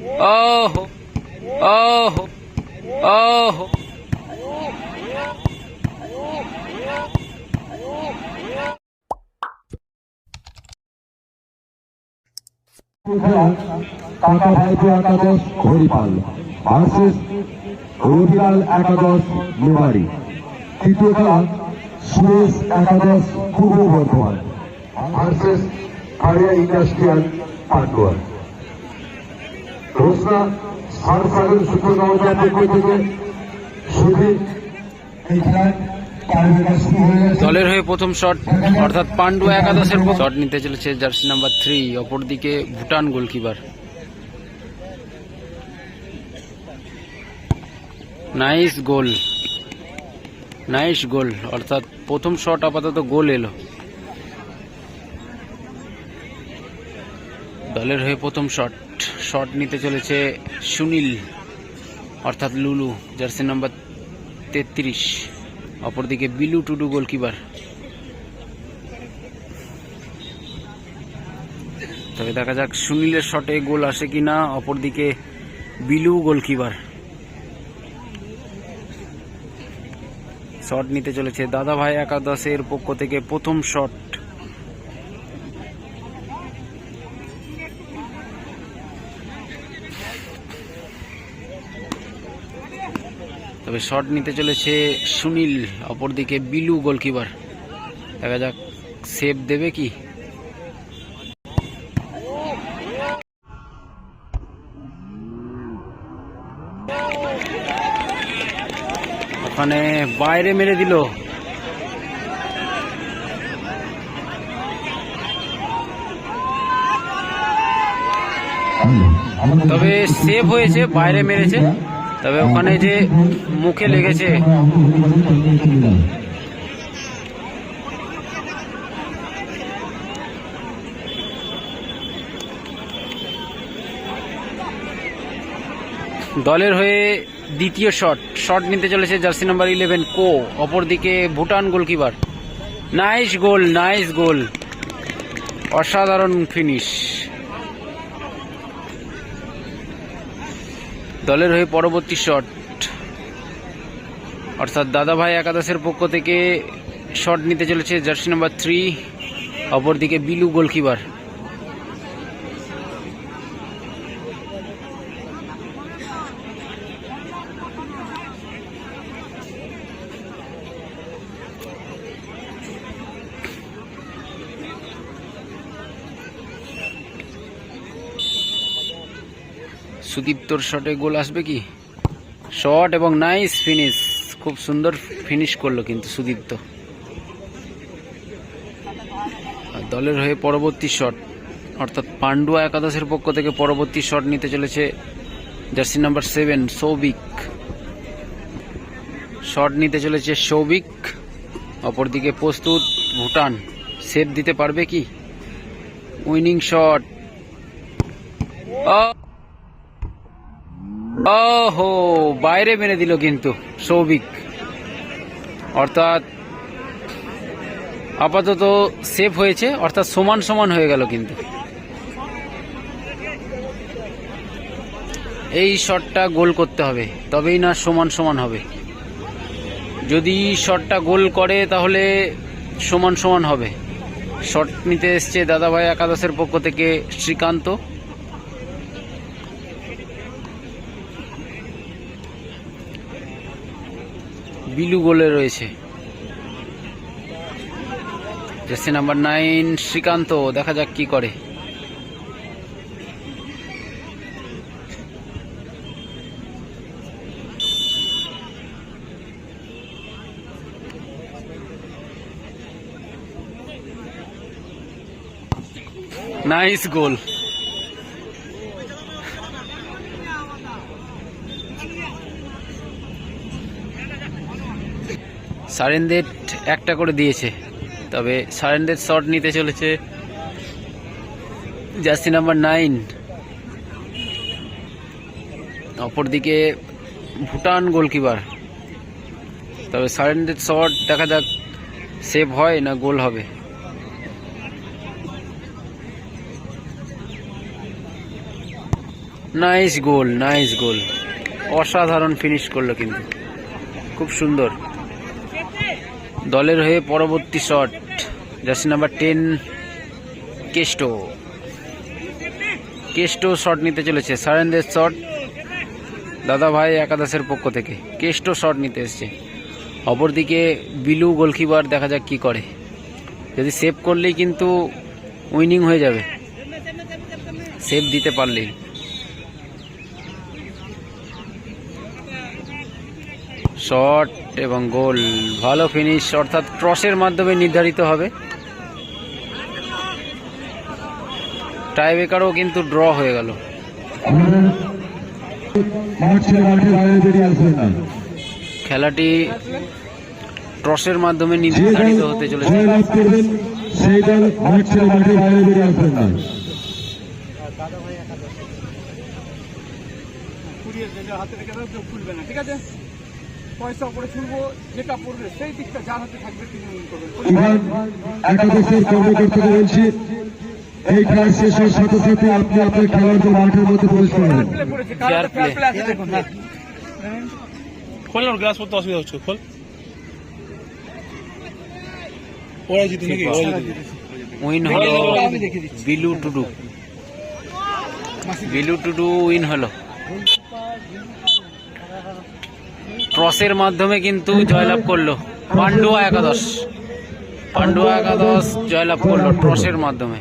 ওহো ওহো ওহো টাকা ভাইপো একাদশ হরিপাল ভার্সেস অরিজিনাল একাদশ মেমারি। তৃতীয় খেলা সুরেশ একাদশ, Purba Bardhaman. Versus area industrial থেকে সুধীর এই খেলায় টাইব্রেকার শুরু হয়ে গেছে। দলের হয়ে প্রথম শট অর্থাৎ পান্ডু একাদশের শট নিতে চলেছে জার্সি নাম্বার থ্রি অপরদিকে Bhutan goalkeeper nice goal nice goal অর্থাৎ প্রথম শট আপাতত গোল এলো। দলের হয়ে প্রথম শট শট নিতে চলেছে সুনীল, অর্থাৎ লুলু, জার্সি নাম্বার তেত্রিশ। অপরদিকে বিলু টুডু গোলকিপার। তবে দেখা যাক সুনীলের শটে গোল আসে কিনা। অপরদিকে বিলু গোলকিপার। শট নিতে চলেছে দাদা ভাই একাদশের পক্ষ থেকে প্রথম শট। তবে শট নিতে চলেছে সুনীল, অপরদিকে বিলু গোলকিপার। দেখা যাক, সেভ দেবে কি? ওখানে বাইরে মেরে দিল। তবে সেভ হয়েছে, বাইরে মেরেছে। তবে ওখানে যে মুখে লেগেছে, দলের হয়ে দ্বিতীয় শট। শট নিতে চলেছে জার্সি নাম্বার ইলেভেন কো, অপরদিকে Bhutan goalkeeper. Nice goal nice goal. অসাধারণ ফিনিশ। দলের হয়ে পরবর্তী শট। অর্থাৎ দাদাভাই একাদশের পক্ষ থেকে শট নিতে চলেছে জার্সি নাম্বার থ্রি, অপরদিকে বিলু গোলকিপার। সুদীপ্তর শটে গোল আসবে কি? শট এবং নাইস ফিনিশ। খুব সুন্দর ফিনিশ করল কিন্তু সুদীপ্ত। দলের হয়ে পরবর্তী শট, অর্থাৎ পান্ডুয়া একাদশের পক্ষ থেকে পরবর্তী শট নিতে চলেছে jersey number seven, Souvik. Shot নিতে চলেছে সৌভিক। অপরদিকে প্রস্তুত ভুটান। সেভ দিতে পারবে কি? Winning shot. ওহো, বাইরে মেরে দিল কিন্তু সৌভিক। অর্থাৎ আপাতত সেফ হয়েছে, অর্থাৎ সমান সমান হয়ে গেল কিন্তু। এই শটটা গোল করতে হবে, তবেই না সমান সমান হবে। যদি শটটা গোল করে, তাহলে সমান সমান হবে। শট নিতে এসছে দাদাভাই একাদশের পক্ষ থেকে শ্রীকান্ত। বিলু গোলে রয়েছে। জার্সি নাম্বার নাইন শ্রীকান্ত দেখা যাক কি করে। নাইস গোল সারেন্দের একটা করে দিয়েছে। তবে সারেন্দের শট নিতে চলেছে জার্সি নাম্বার নাইন। অপরদিকে ভুটান গোলকিপার। তবে সারেন্দের শট দেখা যাক সেভ হয় না গোল হবে। Nice goal nice goal. অসাধারণ ফিনিশ করল কিন্তু। খুব সুন্দর। দলের হয়ে পরবর্তী shot. Jersey number ten Kesto Kesto shot নিতে চলেছে। সারেন্দ্রের শট দাদা ভাই একাদশের পক্ষ থেকে। কেস্টো শট নিতে এসছে। অপরদিকে বিলু গোলকিপার, দেখা যাক কি করে। যদি সেভ করলেই কিন্তু উইনিং হয়ে যাবে। সেভ দিতে পারলেই। শট এবং গোল। ভালো ফিনিশ অর্থাৎ ক্রসের মাধ্যমে নির্ধারিত হবে। টাইব্রেকারও কিন্তু ড্র হয়ে গেল। খেলাটি টসের মাধ্যমে নির্ধারিত হতে চলেছে। ঠিক আছে? পয়সা উপরে ছুলবো যেটা পড়বে সেই দিকটা যার হাতে থাকবে তিনি উইন করবেন। একাদশের কর্মকর্তাকে বলছি এই খেলা শেষ হওয়ার সাথে সাথে আপনি আপনার খেলোয়াড়দের মাঠের মধ্যে প্রবেশ করবেন প্লে করেছে Fair কার play. প্লে আছে দেখুন। খোল না গ্লাস পড়তে অসুবিধা হচ্ছে খোল। ওরাই জিতে নাকি? উইন হলো আমি দেখে দিচ্ছি। বিলু টুডু বিলু টুডু উইন হলো। টসের মাধ্যমে কিন্তু জয়লাভ করল। পান্ডুয়া একাদশ। পান্ডুয়া একাদশ জয়লাভ করল ট্রসের মাধ্যমে।